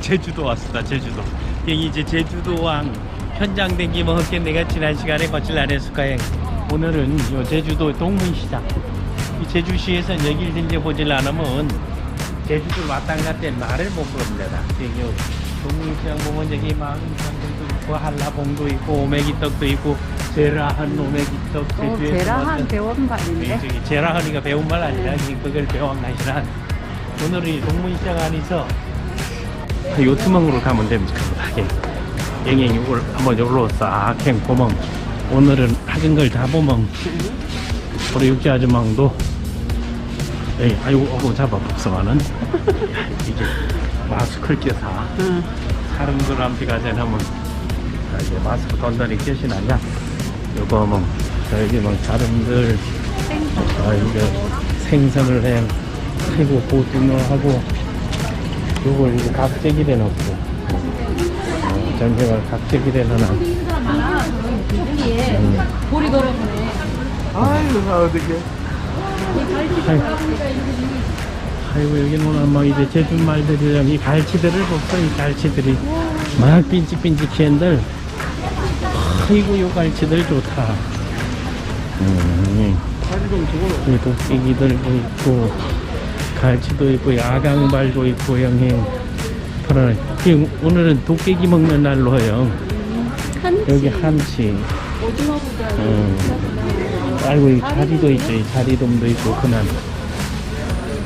제주도 왔습니다. 제주도. 이제 제주도왕 현장 댕기면 헛게 내가 지난 시간에 거칠 안 했을까요? 오늘은 요 제주도 동문시장. 이 제주시에서 여길 댕겨 보질 않으면 제주도 왔다 갔다 말을 못 부릅니다. 요 동문시장 보면 여기 마음산들도 있고 한라봉도 있고 오메기떡도 있고 제라한 오메기떡 어, 제주에서 제라한 왔던 배운 말인데. 저기 제라하니가 배운 말 아니라 그걸 배운 것이란 오늘은 이 동문시장 안에서 요트멍으로 가면 됩니다. 영행 이걸 한번 여기로 싹행 보멍 오늘은 하긴 걸다 보멍 우리 육지 아주망도. 예, 아이고 어고 잡아 복숭아는 이제 마스크를 껴서 응. 사람들 앞에 가자면 이제 마스크 던다리 껴시나냐 요거 뭐 저기 뭐 사람들. 아 이게 생선을 해 아이고 고등어 하고 요걸 이제 각재 기대 넣고. 어, 전체가 각재 기대 넣나 볼이 걸어보네. 아유, 어떻게. 아이고 여기는 오늘 뭐 이제 제주 말들이랑 이 갈치들을 볼까? 이 갈치들이 막 빈직빈직한들. 아이고 요 갈치들 좋다. 음, 이 도끼기들도 있고 갈치도 있고 야강발도 있고 형님. 그러네 이 오늘은 도깨기 먹는 날로 형 여기 한치. 오징어보다 음. 아이고 이 자리도 있죠. 이 자리돔도 있고 그날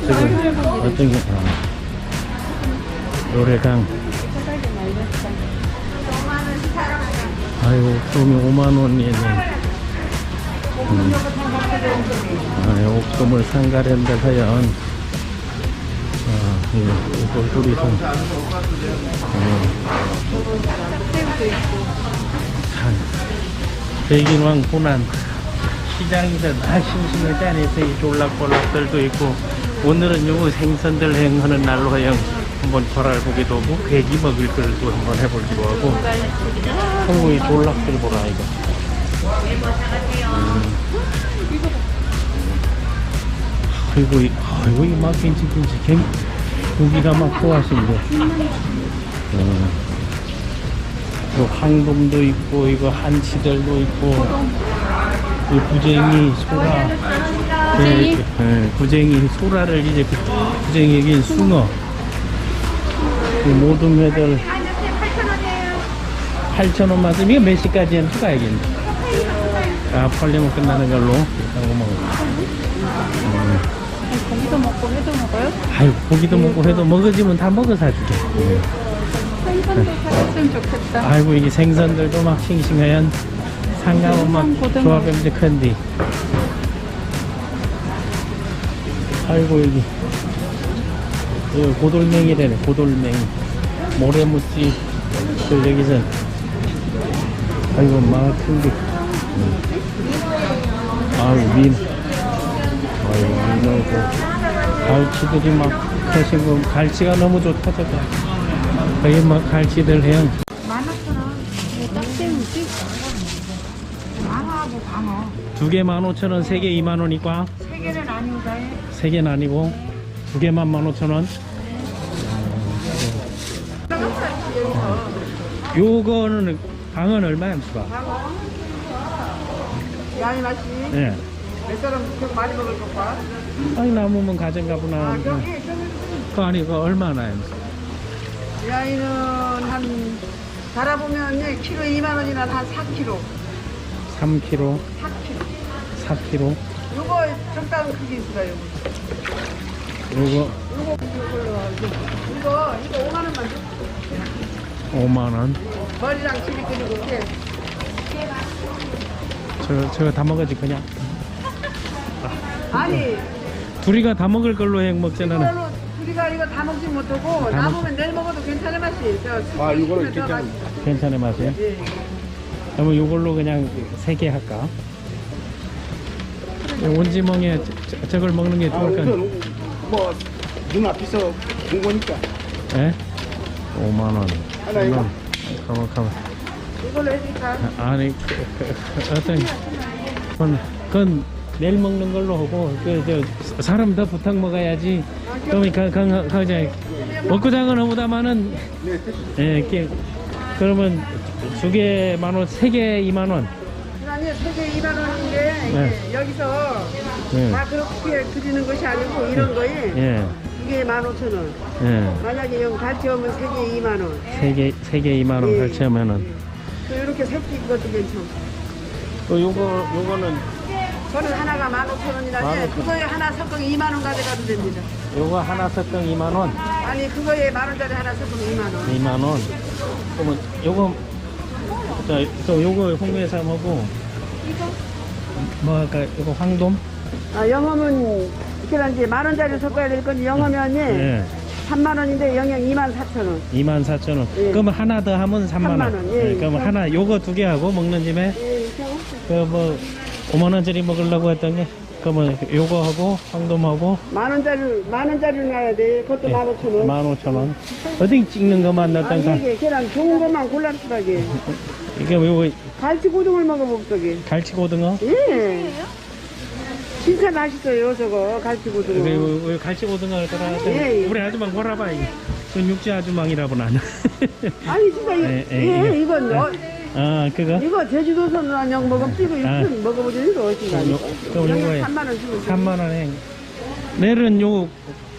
지금 어떤 게 어. 노래강 아이고 옥돔이 5만원이네. 음. 아, 옥돔을 상가랜드 하연 있고. 산 백인왕 고난 시장이든 아 심심하지 않아서 이 졸락볼락들도 있고 오늘은 요 생선들 행하는 날로 하여 한번 걸어보기도 하고 괴기 먹을 걸도 한번 해보기도 하고 한국이 졸락들 보라 이거 음. 아이고 이- 아이고 이막 빈직빈직 고기가 막 좋아하신데 음. 또 황돔도 있고 이거 한치들도 있고 이 구쟁이 소라? 그, 예, 구쟁이 소라를 이제 그, 구쟁이 여기 숭어. 이 모든 회들 8,000원만 쓰면 이거 몇 시까지는 추가야겠네. 아 팔리면 끝나는 걸로. 하고 먹어 고기도 먹고 회도 먹어요? 아유 고기도 먹고 회도 먹어지면 다 먹어 사주게. 예. 생선도 사줬으면 좋겠다. 아이고 이게 생선들도 막 싱싱하연 상가면 막 고등어. 조합병제 큰디 아이고 여기. 여기 고돌맹이래네 고돌맹이. 모래무지. 그 여기서. 아이고 막 큰게 아유 민 아유 민하고 갈치들이 막 크신 거 갈치가 너무 좋다 저거 여기 막 갈치들 해요 뭐 딱새우지? 방어하고 방어. 두개만 오천 원, 세개 이만 원이과 세 개는 아닙니다. 세 개는 아니고 두 개만 만 오천 원. 요거는 방은 얼마야, 수가? 양이 맛이 예. 몇 사람 그렇게 많이 먹을 것과. 아니 남으면 가정가 보나. 아, 그 아니 그 얼마나요? 야이는 한, 달아보면 예, 키로 2만 원이나 한 4kg. 3kg, 4kg. 4kg. 요거 적당한 크기 있어요. 요거. 이거, 이거 5만 원만 줘. 5만 원. 머리랑 치리 끓이고, 이렇게. 저 저거 다 먹어지 그냥. 아니, 둘이가 다 먹을 걸로 해 먹잖아. 이걸로 우리가 이거 다 먹지 못하고, 다 남으면 내일 먹어도 괜찮은 맛이. 저, 아, 이거는 저 괜찮은 맛이. 괜찮은 맛이에요? 예. 그러면 요걸로 그냥 세 개 할까? 온지멍에 저- 저- 저걸 먹는 게 아, 좋을까? 우선 뭐, 눈앞에서 본 거니까. 예? 5만 원. 하나 이거. 가만 가만. 이걸로 해줄까? 아니 그, 그, 그, 어떤 그건 그건 내일 먹는 걸로 하고 그 저 사람 더 부탁 먹어야지. 그러면 가강 가자. 먹고장은 너무다마는 예, 이렇게 그러면 두 개 만 원, 세 개 이만 원. 아니 세개 2만 원인데 네. 여기서 예. 다 그렇게 드리는 것이 아니고 이런 거에 예. 이게 15,000원. 예. 만약에 여기 같이 오면 세개 2만 원. 세 개, 세개 2만 원 예. 결제하면은. 또 이렇게 새끼 것도 괜찮고. 또 요거, 요거는, 저는 하나가 15,000원이라는데 15,000원. 그거에 하나 섞어 2만 원 가져가도 됩니다. 요거 하나 섞은 2만 원, 아니 그거에 만 원짜리 하나 섞으면 2만 원. 2만 원. 그러면 요거, 자, 또 요거 홍매삼하고, 뭐 할까, 요거 황돔? 아, 영어면 그냥 이제 만 원짜리 섞어야 될 건데 영어면이 예. 3만 원인데 영양 2만 4천 원. 2만 4천 원. 예. 그러면 하나 더 하면 3만 원. 3만 원, 예. 그러면 하나, 요거 두 개 하고 먹는 집에, 예, 이렇게 그 뭐, 5만 원짜리 먹으려고 했던 게, 그러면 요거 하고, 황돔하고, 만 원짜리 만 원짜리 나야 돼. 그것도 예. 만 오천 원. 15,000원. 어디 찍는 것만 아니 넣었던가? 이게 그냥 좋은 것만 골라주라게. 이게 요거 갈치 고등을 먹어볼까게. 갈치 고등어? 예. 진짜 맛있어요 저거 갈치 고등어. 그리고 왜 갈치 고등어 들어가 예, 예. 우리 아주망 보라봐 이거 전 육지 아주망이라고 나는 아니 진짜 이거 예, 예, 예, 예. 이건 어, 아 그거? 이거 제주도선 그냥 먹으면 뛰고 아. 이렇게 먹어보자 이거 어디가 요- 그럼 요거에 3만 원 주고 3만 원에 내일은 요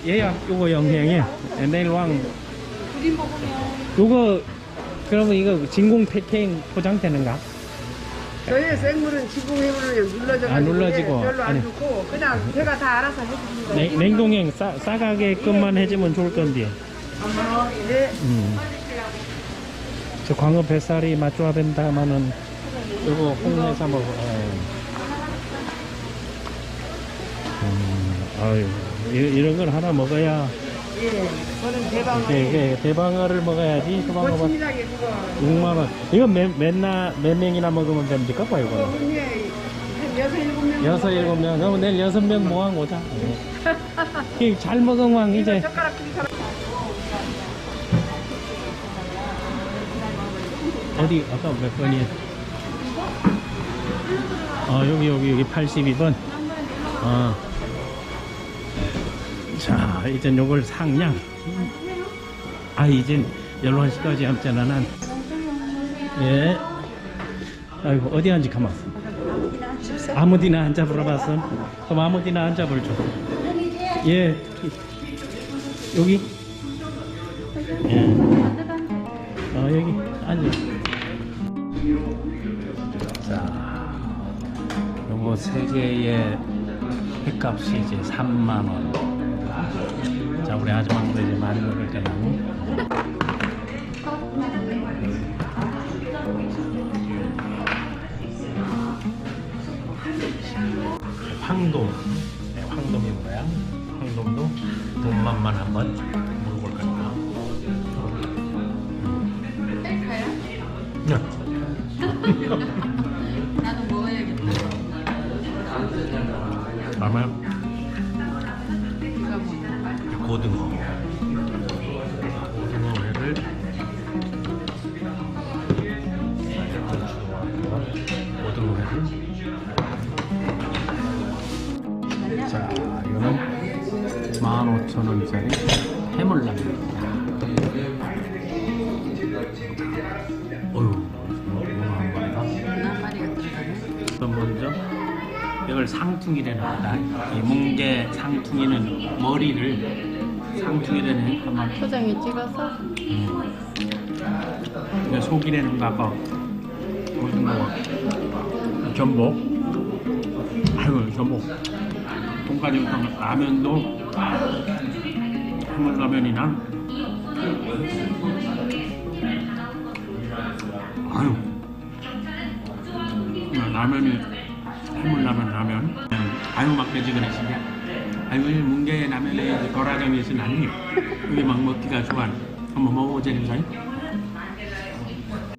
예약 요거 영향에 내일 왕 요거 그러면 이거 진공 패킹 포장되는가? 저희 생물은 지붕해물을 눌러져 아, 눌러지고. 별로 안 아니. 좋고 그냥 제가 다 알아서 해줍니다. 냉, 냉동형 싸, 싸가게끔만 해주면 좋을 건데 네. 음. 저 광어 뱃살이 맛좋아 된다마는 요거 홍내사 먹어. 아유. 음, 아유, 이- 이런 걸 하나 먹어야 예. 저는 대박. 이게, 이게 대방어를 먹어야지 그거. 6만 원. 이거 몇, 몇 나 몇 명이나 먹으면 됩니까? 봐 그거 이거. 한 여섯 일곱 명. 여섯 일곱 명. 그럼 내일 여섯 명 모아 오자. 이잘 먹으면 이제 젓가락 어디 아까 몇 번이에요? 아 여기 여기 여기 82번. 아. 자 이제 요걸 상량. 아 이젠 11시까지 함잖아 난. 예. 아이고 어디 앉지 가만. 아무디나 앉아 물어봤어. 그럼 아무디나 앉아 불 줘. 예. 여기. 예. 어 여기 앉아. 자, 요거 세 개의 횟값이 이제 3만 원. 자, 우리 아줌마들 이제 많이 먹을 때는 황돔, 네, 황돔인 거야. 황돔도 돈만만 한번 뭐. 고등어 고등어회를 고등어회를 자 이거는 15,000원짜리 해물라면입니다 어휴 이거 한 마리가 들어가네. 그럼 먼저 이걸 상퉁이라는 거다. 이 뭉게 상퉁이는 머리를 상퉁이라는 아마 포장에 찍어서? 음. 속이라는 거가 무슨 뭐 전복. 아이고 전복. 통가지 라면도? 해물 라면이나? 아유. 라면이 해물 라면 아유 막 매지근해 진짜 아유 이 뭉게 라면에 거라장에서 나니 이게 막 먹기가 좋아. 한번 먹어보자 님 사이